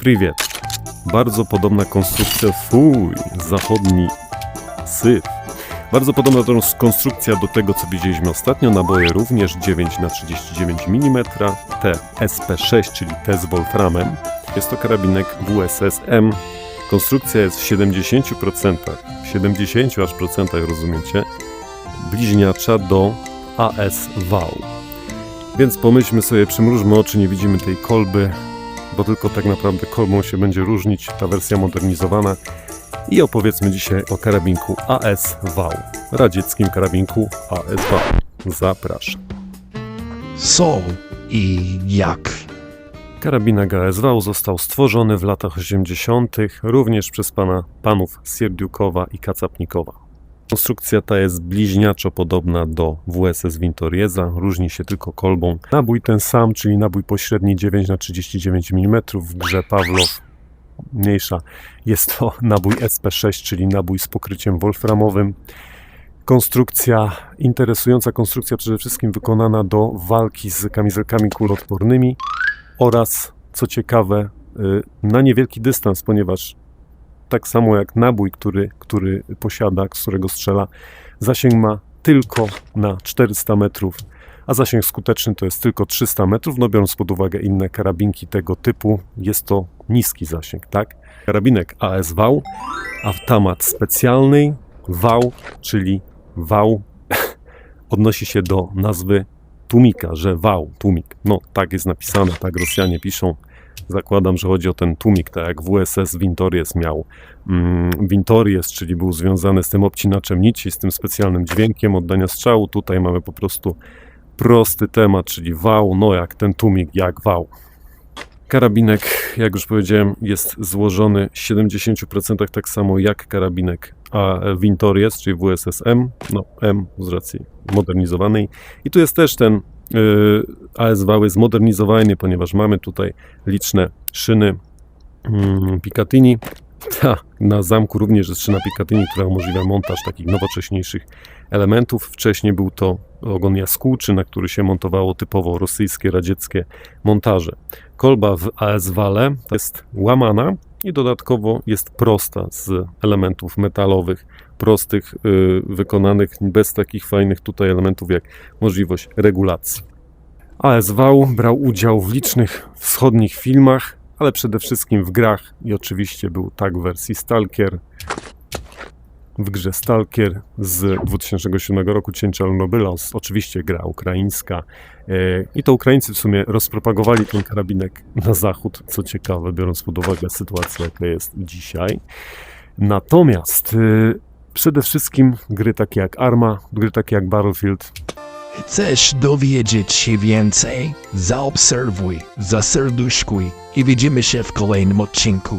Privet. Bardzo podobna konstrukcja, fuj, zachodni syf. Bardzo podobna to konstrukcja do tego, co widzieliśmy ostatnio. Naboje również 9 na 39 mm. T SP6, czyli T z Wolframem. Jest to karabinek WSS M. Konstrukcja jest w 70%, w 70 aż procentach, rozumiecie, bliźniacza do AS Wał. Więc pomyślmy sobie, przymrużmy oczy, nie widzimy tej kolby, bo tylko tak naprawdę kolbą się będzie różnić ta wersja modernizowana. I opowiedzmy dzisiaj o karabinku AS Wał, radzieckim karabinku AS Wał. Zapraszam. Co i jak? Karabinek AS Wał został stworzony w latach 80. również przez pana panów Sierdiukowa i Kacapnikowa. Konstrukcja ta jest bliźniaczo podobna do WSS Wintorieza, różni się tylko kolbą. Nabój ten sam, czyli nabój pośredni 9 na 39 mm w grze Pawlow mniejsza. Jest to nabój SP6, czyli nabój z pokryciem wolframowym. Konstrukcja, interesująca konstrukcja przede wszystkim wykonana do walki z kamizelkami kuloodpornymi oraz, co ciekawe, y, na niewielki dystans, ponieważ tak samo jak nabój, który, który posiada, z którego strzela, zasięg ma tylko na 400 metrów, a zasięg skuteczny to jest tylko 300 metrów. No biorąc pod uwagę inne karabinki tego typu, jest to niski zasięg, tak? Karabinek AS wał, automat specjalny, wał, czyli wał odnosi się do nazwy tłumika, że wał, tłumik. No tak jest napisane, tak Rosjanie piszą. Zakładam, że chodzi o ten tłumik, tak jak WSS Wintories miał. Mm, Wintories, czyli był związany z tym obcinaczem nici, z tym specjalnym dźwiękiem oddania strzału. Tutaj mamy po prostu prosty temat, czyli wał, no jak ten tłumik, jak wał. Karabinek, jak już powiedziałem, jest złożony w 70% tak samo jak karabinek a Wintories, czyli WSS M, no M z racji modernizowanej. I tu jest też ten yy, ASV zmodernizowany, ponieważ mamy tutaj liczne szyny mm, Picatinny. Ta, na zamku również jest szyna Picatinny, która umożliwia montaż takich nowocześniejszych elementów. Wcześniej był to ogon jaskółczy, na który się montowało typowo rosyjskie, radzieckie montaże. Kolba w AS-wale jest łamana i dodatkowo jest prosta z elementów metalowych, prostych, yy, wykonanych bez takich fajnych tutaj elementów jak możliwość regulacji. ASV brał udział w licznych wschodnich filmach, ale przede wszystkim w grach i oczywiście był tak w wersji Stalker, w grze Stalker z 2007 roku Cień Czarnobyla, oczywiście gra ukraińska. E, I to Ukraińcy w sumie rozpropagowali ten karabinek na zachód, co ciekawe, biorąc pod uwagę sytuację, jaka jest dzisiaj. Natomiast e, przede wszystkim gry takie jak Arma, gry takie jak Battlefield, Chcesz dowiedzieć się więcej? Zaobserwuj, zaserduszkuj i widzimy się w kolejnym odcinku.